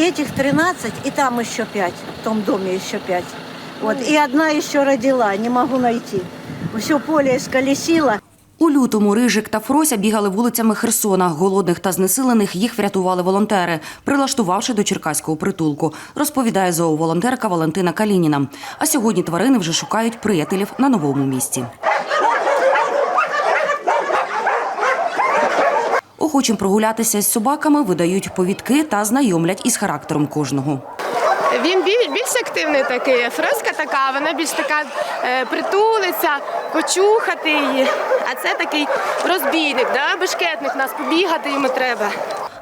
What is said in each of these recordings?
этих 13, и там еще 5, в том доме еще 5. Вот, и одна еще родила, не могу найти. Все поле исколесило. У лютому Рижик та Фрося бігали вулицями Херсона. Голодних та знесилених їх врятували волонтери, прилаштувавши до черкаського притулку, розповідає зооволонтерка Валентина Калініна. А сьогодні тварини вже шукають приятелів на новому місці. Охочим прогулятися з собаками видають повідки та знайомлять із характером кожного. Він більш, більш активний такий. Фреска така, вона більш така е, притулиться, почухати її. А це такий розбійник, да? бешкетник, нас побігати йому треба.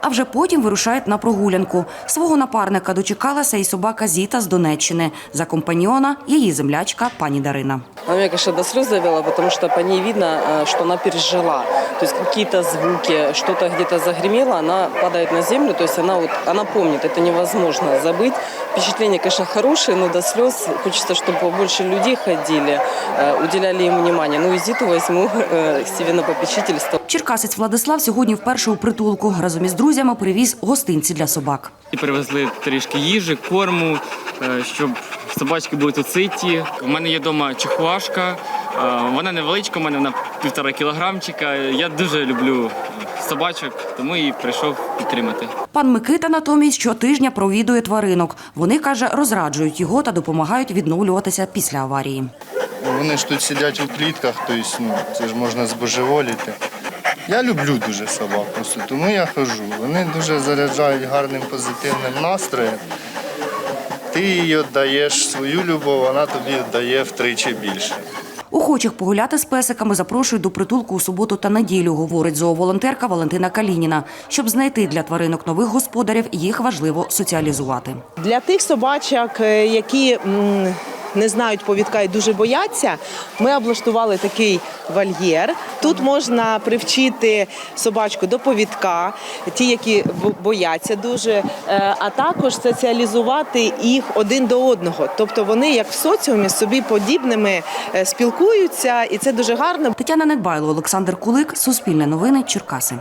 А вже потім вирушають на прогулянку. Свого напарника дочекалася і собака Зіта з Донеччини. За компаньона її землячка пані Дарина. Она меня, конечно, до слез завела, потому что по ней видно, э, что она пережила. То есть какие-то звуки, что-то где-то загремело, она падает на землю, то есть она, вот, она помнит, это невозможно забыть. Впечатления, конечно, хорошие, но до слез хочется, чтобы побольше людей ходили, э, уделяли им внимание. Ну и Зиту возьму э, к себе на попечительство. Черкасець Владислав сьогодні вперше у притулку. Разом із друзями привіз гостинці для собак. І привезли трішки їжі, корму, е, щоб собачки тут ситі. У мене є вдома чихуашка, е, вона невеличка, у мене вона півтора кілограмчика. Я дуже люблю собачок, тому і прийшов підтримати. Пан Микита натомість щотижня провідує тваринок. Вони каже, розраджують його та допомагають відновлюватися після аварії. Вони ж тут сидять у клітках, тобто ну, це ж можна збожеволіти. Я люблю дуже собак, просто тому я хожу. Вони дуже заряджають гарним позитивним настроєм. Ти їй віддаєш свою любов, вона тобі віддає втричі більше. Охочих погуляти з песиками запрошують до притулку у суботу та неділю, говорить зооволонтерка Валентина Калініна. Щоб знайти для тваринок нових господарів, їх важливо соціалізувати. Для тих собачок, е, які не знають повідка і дуже бояться, ми облаштували такий вольєр. Тут можна привчити собачку до повідка, ті, які бо- бояться дуже, е, а також соціалізувати їх один до одного. Тобто вони, як в соціумі, собі подібними е, спілкуються, і це дуже гарно. Тетяна Недбайло, Олександр Кулик, Суспільне новини, Черкаси.